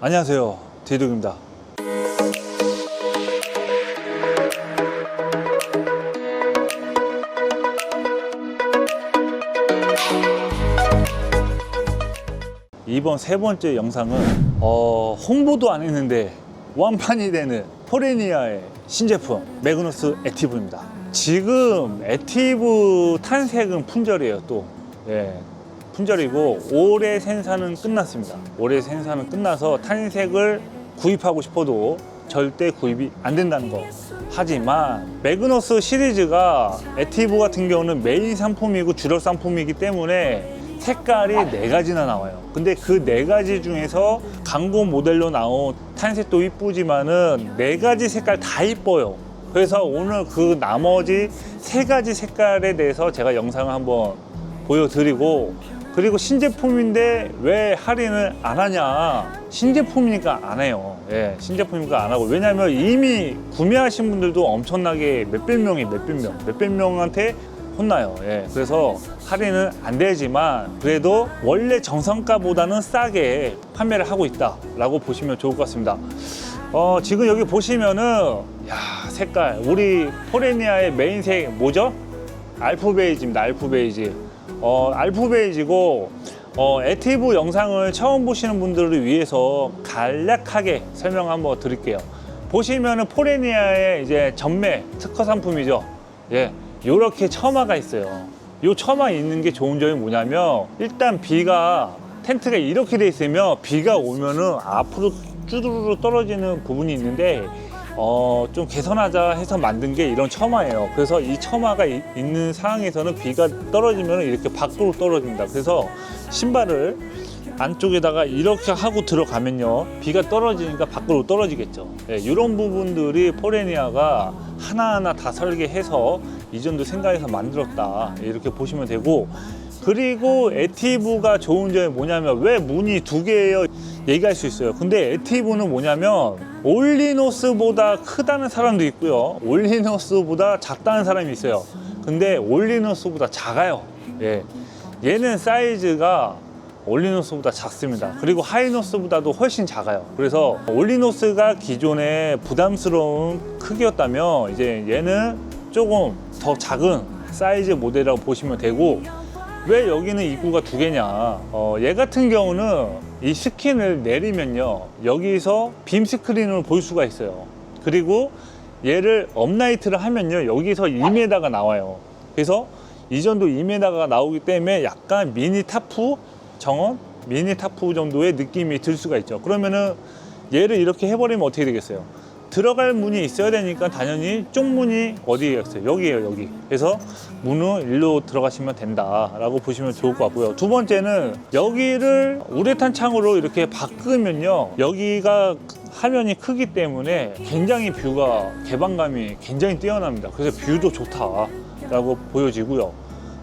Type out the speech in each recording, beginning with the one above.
안녕하세요. 디둑입니다. 이번 세 번째 영상은 어, 홍보도 안 했는데 완판이 되는 포레니아의 신제품 매그너스 액티브입니다. 지금 액티브 탄색은 품절이에요 또. 예, 품절이고 올해 생산은 끝났습니다. 올해 생산은 끝나서 탄색을 구입하고 싶어도 절대 구입이 안 된다는 거. 하지만 매그너스 시리즈가 액티브 같은 경우는 메인 상품이고 주력 상품이기 때문에 색깔이 네 가지나 나와요. 근데 그 네 가지 중에서 광고 모델로 나온 탄색도 이쁘지만은 네 가지 색깔 다 이뻐요. 그래서 오늘 그 나머지 세 가지 색깔에 대해서 제가 영상을 한번 보여드리고 그리고 신제품인데 왜 할인을 안 하냐? 신제품이니까 안 해요. 예 신제품이니까 안 하고. 왜냐면 이미 구매하신 분들도 엄청나게 몇백 명이 몇백 명 몇백 명한테 혼나요. 예 그래서 할인은 안 되지만 그래도 원래 정성가보다는 싸게 판매를 하고 있다 라고 보시면 좋을 것 같습니다. 어 지금 여기 보시면은 야 색깔. 우리 포레니아의 메인색 뭐죠? 알프 베이지입니다. 알프 베이지. 어, 알프 베이지고 어, 액티브 영상을 처음 보시는 분들을 위해서 간략하게 설명 한번 드릴게요. 보시면은 포레니아의 이제 전매 특허 상품이죠. 예. 요렇게 처마가 있어요. 요 처마 있는 게 좋은 점이 뭐냐면 일단 비가 텐트가 이렇게 돼 있으면 비가 오면은 앞으로 쭈두루루 떨어지는 부분이 있는데 어, 좀 개선하자 해서 만든 게 이런 처마예요. 그래서 이 처마가 이- 있는 상황에서는 비가 떨어지면 이렇게 밖으로 떨어집니다. 그래서 신발을 안쪽에다가 이렇게 하고 들어가면요. 비가 떨어지니까 밖으로 떨어지겠죠. 예, 이런 부분들이 포레니아가 하나하나 다 설계해서 이전도 생각해서 만들었다. 이렇게 보시면 되고 그리고 에티브가 좋은 점이 뭐냐면 왜 문이 두 개예요? 얘기할 수 있어요. 근데 에티브는 뭐냐면 올리노스보다 크다는 사람도 있고요. 올리노스보다 작다는 사람이 있어요. 근데 올리노스보다 작아요. 예. 얘는 사이즈가 올리노스보다 작습니다. 그리고 하이노스보다도 훨씬 작아요. 그래서 올리노스가 기존에 부담스러운 크기였다면 이제 얘는 조금 더 작은 사이즈 모델이라고 보시면 되고 왜 여기는 입구가 두 개냐? 어, 얘 같은 경우는 이 스킨을 내리면요 여기서 빔 스크린을 볼 수가 있어요. 그리고 얘를 업라이트를 하면요 여기서 2m가 나와요. 그래서 이전도 2m가 나오기 때문에 약간 미니 타프 정원 미니 타프 정도의 느낌이 들 수가 있죠. 그러면은 얘를 이렇게 해버리면 어떻게 되겠어요? 들어갈 문이 있어야 되니까 당연히 쪽문이 어디에 있어요? 여기에요, 여기. 그래서 문은 일로 들어가시면 된다라고 보시면 좋을 것 같고요. 두 번째는 여기를 우레탄 창으로 이렇게 바꾸면요. 여기가 화면이 크기 때문에 굉장히 뷰가 개방감이 굉장히 뛰어납니다. 그래서 뷰도 좋다라고 보여지고요.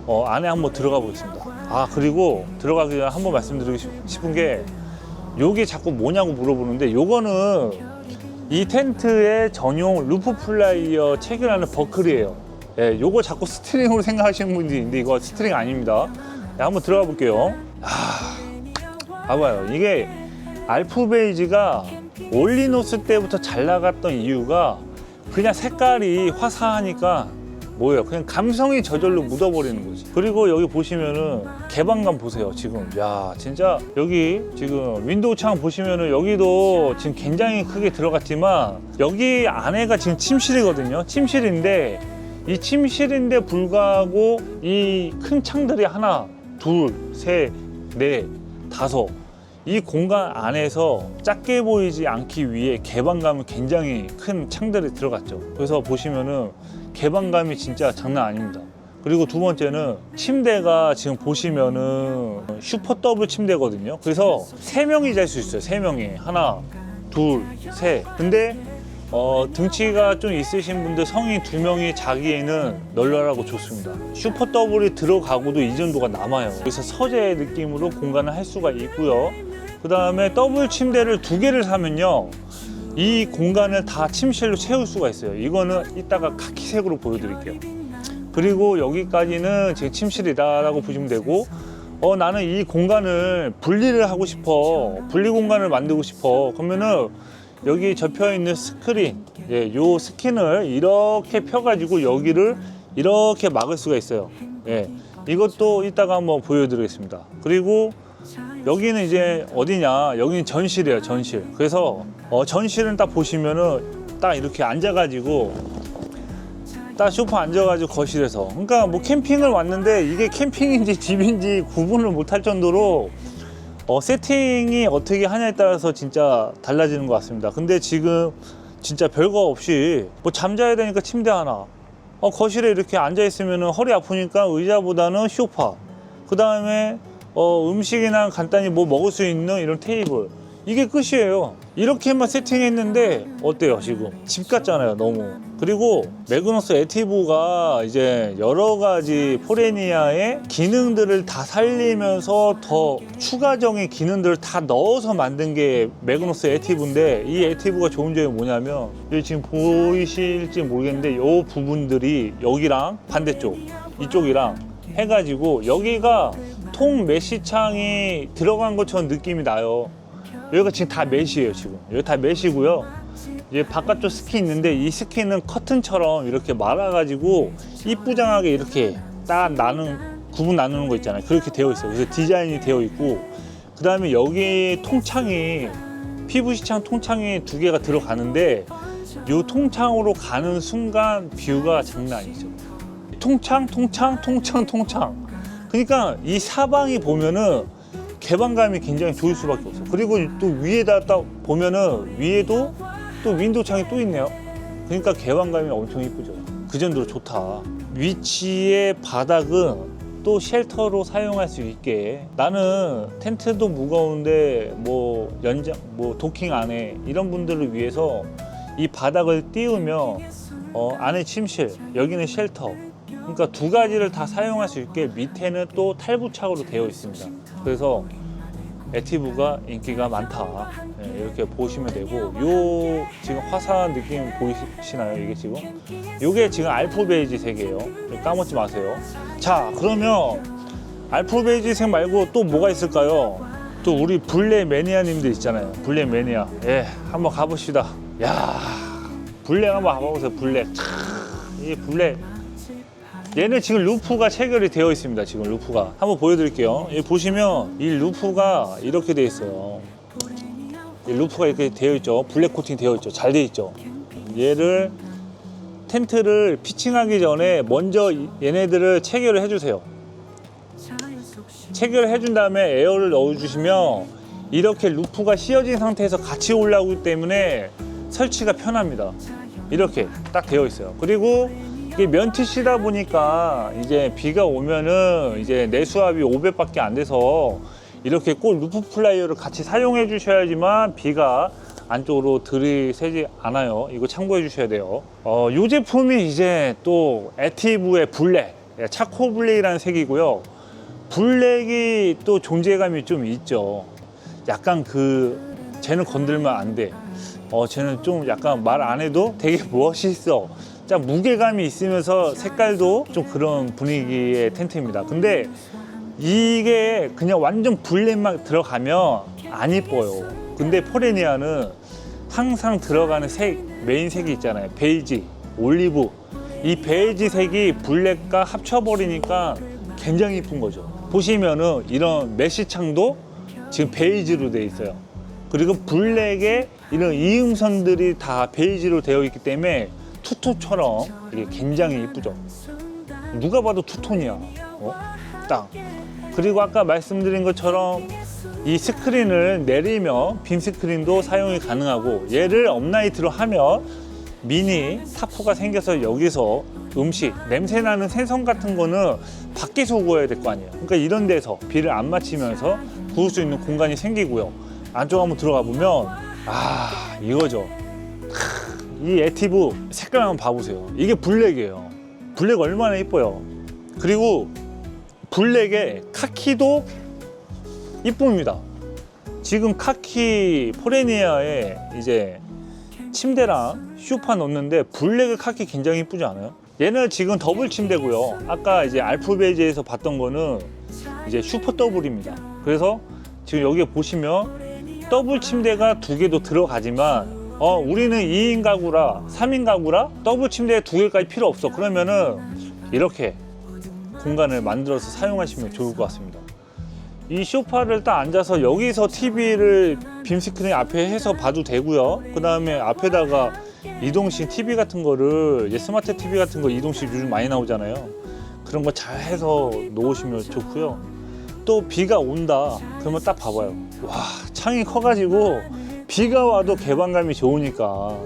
어, 안에 한번 들어가 보겠습니다. 아, 그리고 들어가기 전에 한번 말씀드리고 싶- 싶은 게 요게 자꾸 뭐냐고 물어보는데 요거는 이 텐트의 전용 루프 플라이어 체결하는 버클이에요. 예, 요거 자꾸 스트링으로 생각하시는 분들이 있는데 이거 스트링 아닙니다. 네, 한번 들어가 볼게요. 아, 봐봐요. 이게 알프 베이지가 올리노스 때부터 잘 나갔던 이유가 그냥 색깔이 화사하니까 뭐예요? 그냥 감성이 저절로 묻어버리는 거지. 그리고 여기 보시면은 개방감 보세요. 지금 야 진짜 여기 지금 윈도우 창 보시면은 여기도 지금 굉장히 크게 들어갔지만 여기 안에가 지금 침실이거든요. 침실인데 이 침실인데 불구하고 이 큰 창들이 하나, 둘, 셋, 넷, 다섯 이 공간 안에서 작게 보이지 않기 위해 개방감은 굉장히 큰 창들이 들어갔죠. 그래서 보시면은 개방감이 진짜 장난 아닙니다. 그리고 두 번째는 침대가 지금 보시면은 슈퍼 더블 침대거든요. 그래서 세 명이 잘 수 있어요. 세 명이 하나, 둘, 셋. 근데 어, 등치가 좀 있으신 분들 성인 두 명이 자기에는 널널하고 좋습니다. 슈퍼 더블이 들어가고도 이 정도가 남아요. 그래서 서재 느낌으로 공간을 할 수가 있고요. 그 다음에 더블 침대를 두 개를 사면요. 이 공간을 다 침실로 채울 수가 있어요. 이거는 이따가 카키색으로 보여드릴게요. 그리고 여기까지는 제 침실이다 라고 보시면 되고 어 나는 이 공간을 분리를 하고 싶어 분리 공간을 만들고 싶어 그러면은 여기 접혀 있는 스크린 예, 요 스킨을 이렇게 펴 가지고 여기를 이렇게 막을 수가 있어요 예, 이것도 이따가 한번 보여드리겠습니다 그리고 여기는 이제 어디냐? 여기는 전실이에요 전실. 그래서 어, 전실은 딱 보시면은 딱 이렇게 앉아가지고 딱 소파 앉아가지고 거실에서. 그러니까 뭐 캠핑을 왔는데 이게 캠핑인지 집인지 구분을 못할 정도로 어, 세팅이 어떻게 하냐에 따라서 진짜 달라지는 것 같습니다. 근데 지금 진짜 별거 없이 뭐 잠자야 되니까 침대 하나 어, 거실에 이렇게 앉아 있으면 허리 아프니까 의자보다는 소파 그 다음에 어, 음식이나 간단히 뭐 먹을 수 있는 이런 테이블. 이게 끝이에요. 이렇게만 세팅했는데 어때요 지금? 집 같잖아요 너무. 그리고 매그너스 에티브가 이제 여러 가지 포레니아의 기능들을 다 살리면서 더 추가적인 기능들을 다 넣어서 만든 게 매그너스 에티브인데 이 에티브가 좋은 점이 뭐냐면 여기 지금 보이실지 모르겠는데 이 부분들이 여기랑 반대쪽 이쪽이랑 해가지고 여기가 통 메시창이 들어간 것처럼 느낌이 나요. 여기가 지금 다 메시예요 지금. 여기 다 메시고요. 이제 바깥쪽 스킨 있는데 이 스킨은 커튼처럼 이렇게 말아가지고 이쁘장하게 이렇게 딱 나는 구분 나누는 거 있잖아요. 그렇게 되어 있어요. 그래서 디자인이 되어 있고. 그 다음에 여기 통창이 PVC창 통창이 두 개가 들어가는데 이 통창으로 가는 순간 뷰가 장난 아니죠. 통창 통창 통창 통창 그러니까 이 사방이 보면은 개방감이 굉장히 좋을 수밖에 없어. 그리고 또 위에다 딱 보면은 위에도 또 윈도우 창이 또 있네요. 그러니까 개방감이 엄청 이쁘죠. 그 정도로 좋다. 위치의 바닥은 또 쉘터로 사용할 수 있게 나는 텐트도 무거운데 뭐 연장 뭐 도킹 안에 이런 분들을 위해서 이 바닥을 띄우면 어, 안에 침실 여기는 쉘터 그러니까 두 가지를 다 사용할 수 있게 밑에는 또 탈부착으로 되어 있습니다. 그래서 에티브가 인기가 많다. 네, 이렇게 보시면 되고 요 지금 화사한 느낌 보이시나요? 이게 지금 요게 지금 알프 베이지 색이에요. 까먹지 마세요. 자 그러면 알프 베이지 색 말고 또 뭐가 있을까요? 또 우리 블랙 매니아 님들 있잖아요. 블랙 매니아. 예, 한번 가봅시다. 야, 블랙 한번 가보세요. 블랙. 차, 이 블랙. 얘는 지금 루프가 체결이 되어 있습니다. 지금 루프가 한번 보여드릴게요. 여기 보시면 이 루프가 이렇게 되어 있어요. 이 루프가 이렇게 되어 있죠. 블랙 코팅 되어 있죠. 잘 되어 있죠. 얘를 텐트를 피칭하기 전에 먼저 이- 얘네들을 체결을 해주세요. 체결을 해준 다음에 에어를 넣어주시면 이렇게 루프가 씌어진 상태에서 같이 올라오기 때문에 설치가 편합니다. 이렇게 딱 되어 있어요. 그리고 이게 면티시다 보니까 이제 비가 오면은 이제 내수압이 500밖에 안 돼서 이렇게 꼭 루프 플라이어를 같이 사용해 주셔야지만 비가 안쪽으로 들이새지 않아요. 이거 참고해 주셔야 돼요. 어, 이 제품이 이제 또 에티브의 블랙, 예, 차코 블랙이라는 색이고요. 블랙이 또 존재감이 좀 있죠. 약간 그 쟤는 건들면 안 돼. 어 쟤는 좀 약간 말 안 해도 되게 멋있어. 자 무게감이 있으면서 색깔도 좀 그런 분위기의 텐트입니다. 근데 이게 그냥 완전 블랙만 들어가면 안 이뻐요. 근데 포레니아는 항상 들어가는 색 메인 색이 있잖아요. 베이지, 올리브. 이 베이지 색이 블랙과 합쳐버리니까 굉장히 이쁜 거죠. 보시면은 이런 메시 창도 지금 베이지로 되어 있어요. 그리고 블랙에 이런 이음선들이 다 베이지로 되어 있기 때문에 투톤처럼 이게 굉장히 이쁘죠. 누가 봐도 투톤이야. 어? 딱. 그리고 아까 말씀드린 것처럼 이 스크린을 내리면 빔 스크린도 사용이 가능하고 얘를 업라이트로 하면 미니 타포가 생겨서 여기서 음식 냄새 나는 생선 같은 거는 밖에서 구워야 될 거 아니에요. 그러니까 이런 데서 비를 안 맞히면서 구울 수 있는 공간이 생기고요. 안쪽 한번 들어가 보면 아 이거죠. 크, 이 에티브 색깔 한번 봐보세요. 이게 블랙이에요. 블랙 얼마나 이뻐요. 그리고 블랙에 카키도 이쁩니다. 지금 카키 포레니아에 이제 침대랑 쇼파 넣는데 블랙의 카키 굉장히 이쁘지 않아요? 얘는 지금 더블 침대고요. 아까 이제 알프베이지에서 봤던 거는 이제 슈퍼 더블입니다. 그래서 지금 여기 보시면 더블 침대가 두 개도 들어가지만 어 우리는 2인 가구라 3인 가구라 더블 침대 두 개까지 필요 없어. 그러면은 이렇게 공간을 만들어서 사용하시면 좋을 것 같습니다. 이 소파를 딱 앉아서 여기서 TV를 빔 스크린 앞에 해서 봐도 되고요. 그 다음에 앞에다가 이동식 TV 같은 거를 이제 스마트 TV 같은 거 이동식 요즘 많이 나오잖아요. 그런 거 잘 해서 놓으시면 좋고요. 또 비가 온다. 그러면 딱 봐봐요. 와 창이 커가지고 비가 와도 개방감이 좋으니까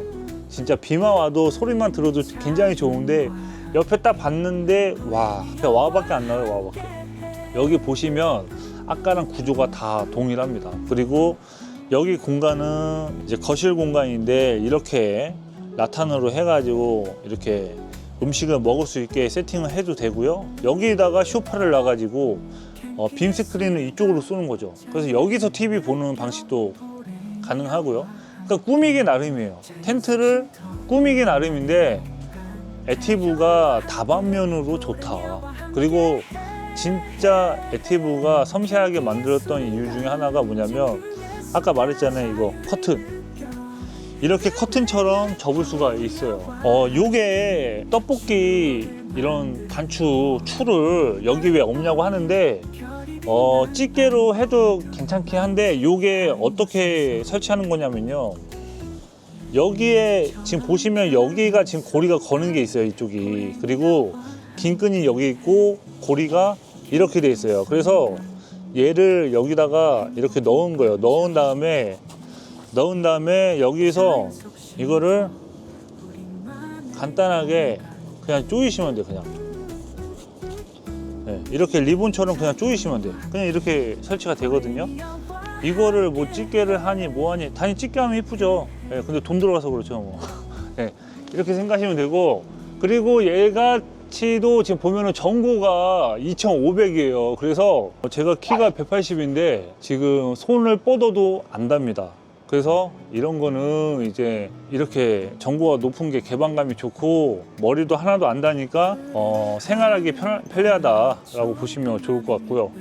진짜 비만 와도 소리만 들어도 굉장히 좋은데 옆에 딱 봤는데 와 와밖에 안 나와요 와밖에. 여기 보시면 아까랑 구조가 다 동일합니다. 그리고 여기 공간은 이제 거실 공간인데 이렇게 라탄으로 해가지고 이렇게 음식을 먹을 수 있게 세팅을 해도 되고요. 여기다가 쇼파를 놔가지고 어, 빔 스크린을 이쪽으로 쏘는 거죠. 그래서 여기서 TV 보는 방식도 가능하고요. 그러니까 꾸미기 나름이에요. 텐트를 꾸미기 나름인데 에티브가 다방면으로 좋다. 그리고 진짜 에티브가 섬세하게 만들었던 이유 중에 하나가 뭐냐면 아까 말했잖아요 이거 커튼 이렇게 커튼처럼 접을 수가 있어요 어 요게 떡볶이 이런 단추 추를 여기 왜 없냐고 하는데 어 찌개로 해도 괜찮긴 한데 요게 어떻게 설치하는 거냐면요. 여기에 지금 보시면 여기가 지금 고리가 거는 게 있어요 이쪽이. 그리고 긴 끈이 여기 있고 고리가 이렇게 돼 있어요. 그래서 얘를 여기다가 이렇게 넣은 거예요. 넣은 다음에 넣은 다음에 여기서 이거를 간단하게 그냥 조이시면 돼요 그냥 네, 이렇게 리본처럼 그냥 조이시면 돼요. 그냥 이렇게 설치가 되거든요. 이거를 뭐 집게를 하니 뭐 하니 단위 집게 하면 이쁘죠. 예, 근데 돈 들어가서 그렇죠 뭐. 예, 이렇게 생각하시면 되고. 그리고 얘가 치도 지금 보면은 전고가 2,500이에요. 그래서 제가 키가 180인데 지금 손을 뻗어도 안 답니다. 그래서 이런 거는 이제 이렇게 전고가 높은 게 개방감이 좋고 머리도 하나도 안 다니까 어, 생활하기 편, 편리하다라고 보시면 좋을 것 같고요.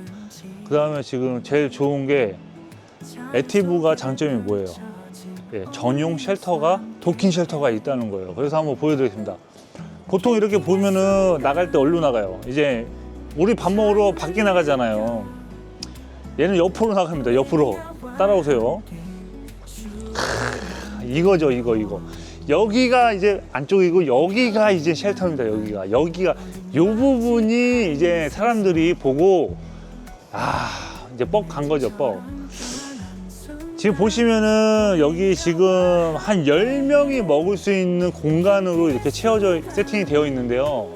그 다음에 지금 제일 좋은 게 에티브가 장점이 뭐예요? 예, 전용 쉘터가 도킹 쉘터가 있다는 거예요. 그래서 한번 보여드리겠습니다. 보통 이렇게 보면은 나갈 때 얼로 나가요. 이제 우리 밥 먹으러 밖에 나가잖아요. 얘는 옆으로 나갑니다. 옆으로 따라오세요. 크, 이거죠, 이거, 이거. 여기가 이제 안쪽이고 여기가 이제 쉘터입니다. 여기가 여기가 요 부분이 이제 사람들이 보고 아 이제 뻑 간 거죠, 뻑. 지금 보시면은 여기 지금 한 10명이 먹을 수 있는 공간으로 이렇게 채워져 세팅이 되어 있는데요.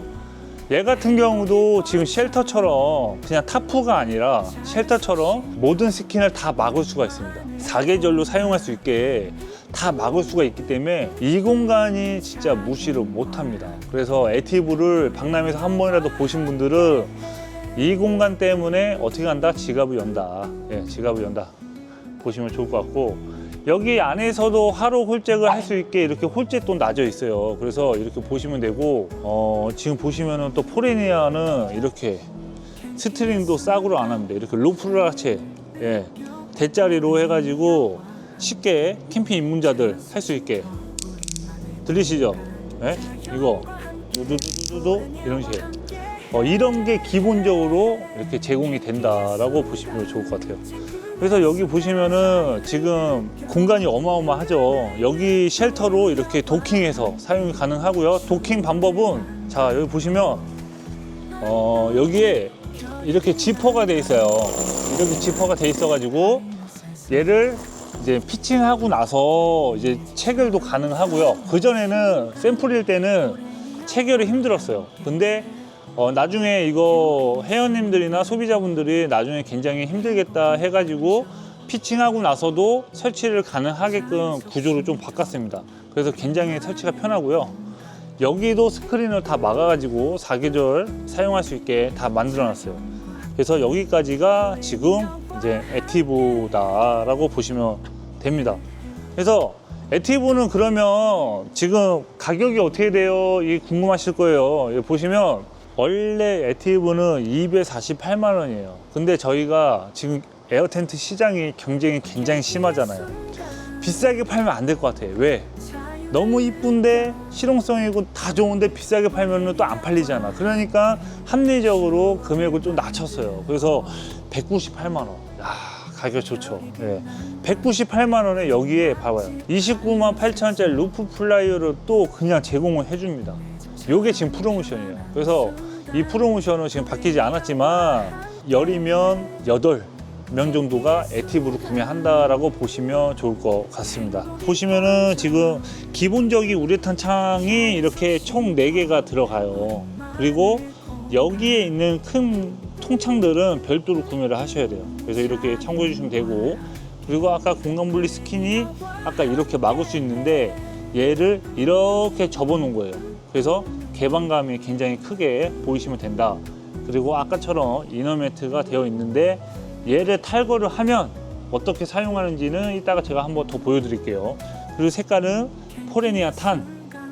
얘 같은 경우도 지금 쉘터처럼 그냥 타프가 아니라 쉘터처럼 모든 스킨을 다 막을 수가 있습니다. 사계절로 사용할 수 있게 다 막을 수가 있기 때문에 이 공간이 진짜 무시를 못 합니다. 그래서 에티브를 박람회에서 한 번이라도 보신 분들은 이 공간 때문에 어떻게 한다? 지갑을 연다. 예, 지갑을 연다. 보시면 좋을 것 같고 여기 안에서도 하루 홀잭을 할 수 있게 이렇게 홀잭도 놔져 있어요. 그래서 이렇게 보시면 되고 어, 지금 보시면은 또 포레니아는 이렇게 스트링도 싸구려 안 합니다. 이렇게 로프라체 예, 대짜리로 해가지고 쉽게 캠핑 입문자들 할 수 있게 들리시죠? 예? 이거 두두두두두 이런 식 어, 이런 게 기본적으로 이렇게 제공이 된다라고 보시면 좋을 것 같아요. 그래서 여기 보시면은 지금 공간이 어마어마하죠. 여기 쉘터로 이렇게 도킹해서 사용이 가능하고요. 도킹 방법은 자 여기 보시면 어 여기에 이렇게 지퍼가 돼 있어요. 이렇게 지퍼가 돼 있어가지고 얘를 이제 피칭하고 나서 이제 체결도 가능하고요. 그 전에는 샘플일 때는 체결이 힘들었어요. 근데 어, 나중에 이거 회원님들이나 소비자분들이 나중에 굉장히 힘들겠다 해가지고 피칭하고 나서도 설치를 가능하게끔 구조를 좀 바꿨습니다. 그래서 굉장히 설치가 편하고요. 여기도 스크린을 다 막아가지고 사계절 사용할 수 있게 다 만들어놨어요. 그래서 여기까지가 지금 이제 액티브다라고 보시면 됩니다. 그래서 액티브는 그러면 지금 가격이 어떻게 돼요? 이 궁금하실 거예요. 보시면 원래 에티브는 248만 원이에요. 근데 저희가 지금 에어 텐트 시장이 경쟁이 굉장히 심하잖아요. 비싸게 팔면 안 될 것 같아요. 왜? 너무 이쁜데 실용성이고 다 좋은데 비싸게 팔면 또 안 팔리잖아. 그러니까 합리적으로 금액을 좀 낮췄어요. 그래서 198만 원. 야, 가격 좋죠. 네. 198만 원에 여기에 봐봐요. 29만 8천 원짜리 루프 플라이어를 또 그냥 제공을 해줍니다. 요게 지금 프로모션이에요. 그래서 이 프로모션은 지금 바뀌지 않았지만 열이면 여덟 명 정도가 액티브로 구매한다라고 보시면 좋을 것 같습니다. 보시면은 지금 기본적인 우레탄 창이 이렇게 총 4개가 들어가요. 그리고 여기에 있는 큰 통창들은 별도로 구매를 하셔야 돼요. 그래서 이렇게 참고해 주시면 되고 그리고 아까 공간 분리 스킨이 아까 이렇게 막을 수 있는데 얘를 이렇게 접어 놓은 거예요. 그래서 개방감이 굉장히 크게 보이시면 된다. 그리고 아까처럼 이너 매트가 되어 있는데 얘를 탈거를 하면 어떻게 사용하는지는 이따가 제가 한번 더 보여드릴게요. 그리고 색깔은 포레니아 탄,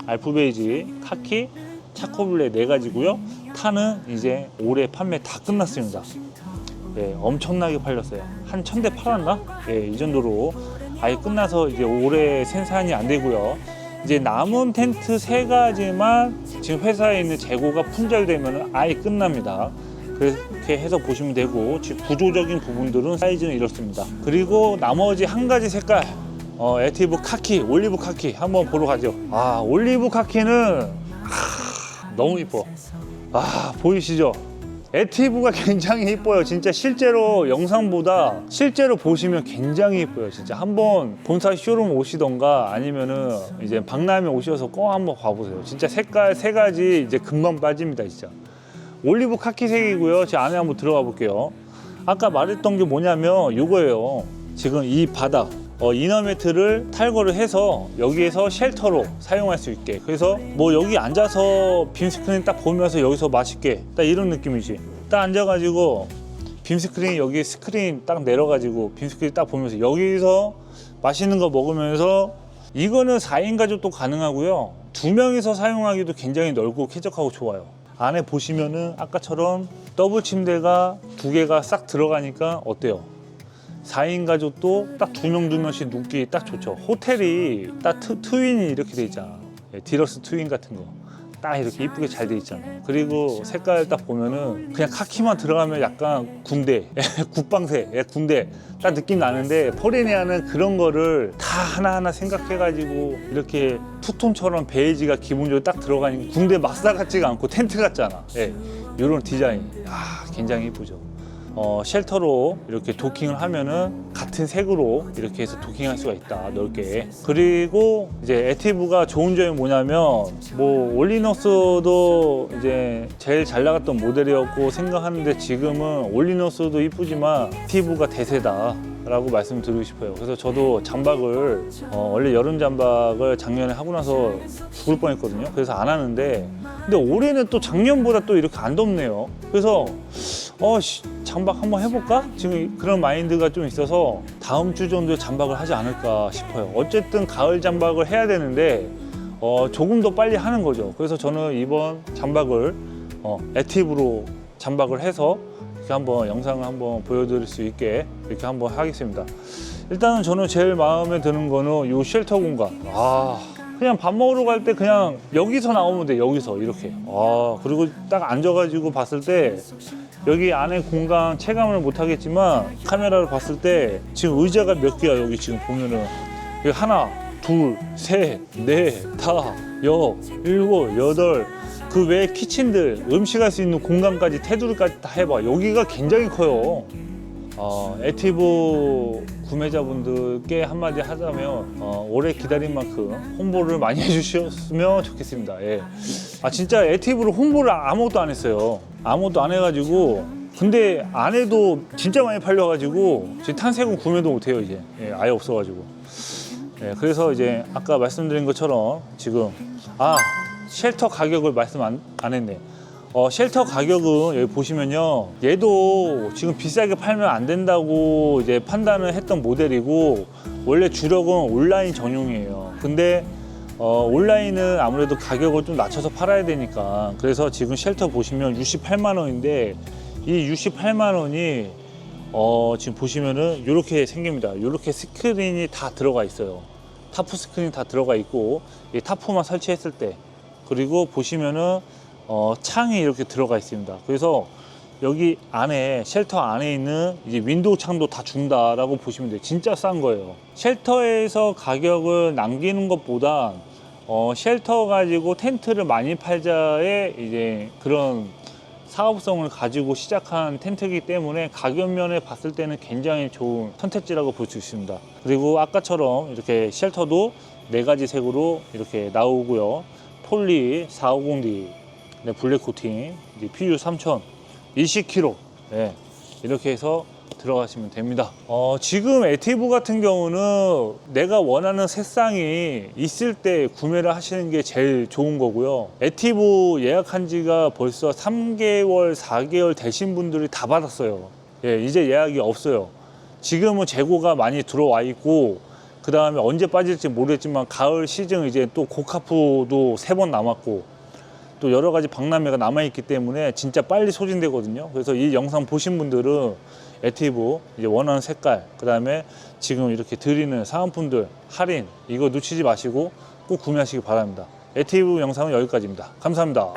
알프베이지, 카키, 차코블레 네 가지고요. 탄은 이제 올해 판매 다 끝났습니다. 예, 엄청나게 팔렸어요. 한 천 대 팔았나? 예, 이 정도로 아예 끝나서 이제 올해 생산이 안 되고요. 이제 남은 텐트 세 가지만 지금 회사에 있는 재고가 품절되면 아예 끝납니다. 그렇게 해서 보시면 되고 구조적인 부분들은 사이즈는 이렇습니다. 그리고 나머지 한 가지 색깔 어, 에티브 카키, 올리브 카키 한번 보러 가죠. 아, 올리브 카키는 하, 너무 이뻐. 아, 보이시죠? 에티브가 굉장히 이뻐요. 진짜 실제로 영상보다 실제로 보시면 굉장히 이뻐요. 진짜 한번 본사 쇼룸 오시던가 아니면은 이제 박람회 오셔서 꼭 한번 가보세요. 진짜 색깔 세 가지 이제 금방 빠집니다. 진짜. 올리브 카키색이고요. 제 안에 한번 들어가 볼게요. 아까 말했던 게 뭐냐면 이거예요. 지금 이 바닥 어, 이너 매트를 탈거를 해서 여기에서 쉘터로 사용할 수 있게 그래서 뭐 여기 앉아서 빔 스크린 딱 보면서 여기서 맛있게 딱 이런 느낌이지 딱 앉아가지고 빔 스크린 여기 스크린 딱 내려가지고 빔 스크린 딱 보면서 여기서 맛있는 거 먹으면서 이거는 4인 가족도 가능하고요 두 명이서 사용하기도 굉장히 넓고 쾌적하고 좋아요 안에 보시면은 아까처럼 더블 침대가 두 개가 싹 들어가니까 어때요? 4인 가족도 딱 두 명 두 명씩 눕기 딱 좋죠. 호텔이 딱 트, 트윈이 이렇게 돼 있잖아. 예, 디럭스 트윈 같은 거. 딱 이렇게 이쁘게 잘 돼 있잖아요. 그리고 색깔 딱 보면은 그냥 카키만 들어가면 약간 군대, 예, 국방세, 예, 군대 딱 느낌 나는데 포레니아는 그런 거를 다 하나하나 생각해가지고 이렇게 투톤처럼 베이지가 기본적으로 딱 들어가니까 군대 막사 같지가 않고 텐트 같잖아. 예, 이런 디자인. 아, 굉장히 이쁘죠. 어, 쉘터로 이렇게 도킹을 하면은 같은 색으로 이렇게 해서 도킹할 수가 있다 넓게. 그리고 이제 에티브가 좋은 점이 뭐냐면 뭐 올리너스도 이제 제일 잘 나갔던 모델이었고 생각하는데 지금은 올리너스도 이쁘지만 에티브가 대세다 라고 말씀드리고 싶어요. 그래서 저도 장박을 어, 원래 여름 장박을 작년에 하고 나서 죽을 뻔했거든요. 그래서 안 하는데 근데 올해는 또 작년보다 또 이렇게 안 덥네요. 그래서 어, 씨, 장박 한번 해볼까? 지금 그런 마인드가 좀 있어서 다음 주 정도에 장박을 하지 않을까 싶어요. 어쨌든 가을 장박을 해야 되는데 어, 조금 더 빨리 하는 거죠. 그래서 저는 이번 장박을 어, 액티브로 장박을 해서 이렇게 한번 영상을 한번 보여드릴 수 있게 이렇게 한번 하겠습니다. 일단은 저는 제일 마음에 드는 거는 이 쉘터 공간. 아, 그냥 밥 먹으러 갈 때 그냥 여기서 나오면 돼 여기서 이렇게 아 그리고 딱 앉아가지고 봤을 때 여기 안에 공간 체감을 못 하겠지만 카메라를 봤을 때 지금 의자가 몇 개야 여기 지금 보면은. 여기 하나 둘셋넷 다섯 일곱 여덟. 그 외에 키친들 음식할 수 있는 공간까지 테두리까지 다 해봐. 여기가 굉장히 커요. 어, 에티브 구매자분들께 한마디 하자면 어, 오래 기다린 만큼 홍보를 많이 해주셨으면 좋겠습니다. 예. 아 진짜 에티브로 홍보를 아무것도 안 했어요. 아무것도 안 해가지고 근데 안 해도 진짜 많이 팔려가지고 지금 탄색은 구매도 못해요 이제 예, 아예 없어가지고 예, 그래서 이제 아까 말씀드린 것처럼 지금 아 쉘터 가격을 말씀 안, 안 했네. 어, 쉘터 가격은 여기 보시면요. 얘도 지금 비싸게 팔면 안 된다고 이제 판단을 했던 모델이고 원래 주력은 온라인 전용이에요. 근데 어, 온라인은 아무래도 가격을 좀 낮춰서 팔아야 되니까 그래서 지금 쉘터 보시면 68만 원인데 이 68만 원이 어, 지금 보시면은 이렇게 생깁니다. 이렇게 스크린이 다 들어가 있어요. 타프 스크린 다 들어가 있고 이 타프만 설치했을 때 그리고 보시면은 어, 창이 이렇게 들어가 있습니다. 그래서 여기 안에 쉘터 안에 있는 이제 윈도우 창도 다 준다라고 보시면 돼요. 진짜 싼 거예요. 쉘터에서 가격을 남기는 것보다 어, 쉘터 가지고 텐트를 많이 팔자의 이제 그런 사업성을 가지고 시작한 텐트이기 때문에 가격 면에 봤을 때는 굉장히 좋은 선택지라고 볼 수 있습니다. 그리고 아까처럼 이렇게 쉘터도 네 가지 색으로 이렇게 나오고요. 폴리 450D, 네, 블랙 코팅, 이제 PU 3000, 20kg. 네, 이렇게 해서 들어가시면 됩니다. 어, 지금 에티브 같은 경우는 내가 원하는 색상이 있을 때 구매를 하시는 게 제일 좋은 거고요. 에티브 예약한 지가 벌써 3개월, 4개월 되신 분들이 다 받았어요. 예, 이제 예약이 없어요. 지금은 재고가 많이 들어와 있고, 그 다음에 언제 빠질지 모르겠지만, 가을 시즌 이제 또 고카프도 세 번 남았고, 또 여러 가지 박람회가 남아있기 때문에 진짜 빨리 소진되거든요. 그래서 이 영상 보신 분들은 에티브 이제 원하는 색깔, 그 다음에 지금 이렇게 드리는 사은품들 할인 이거 놓치지 마시고 꼭 구매하시기 바랍니다. 에티브 영상은 여기까지입니다. 감사합니다.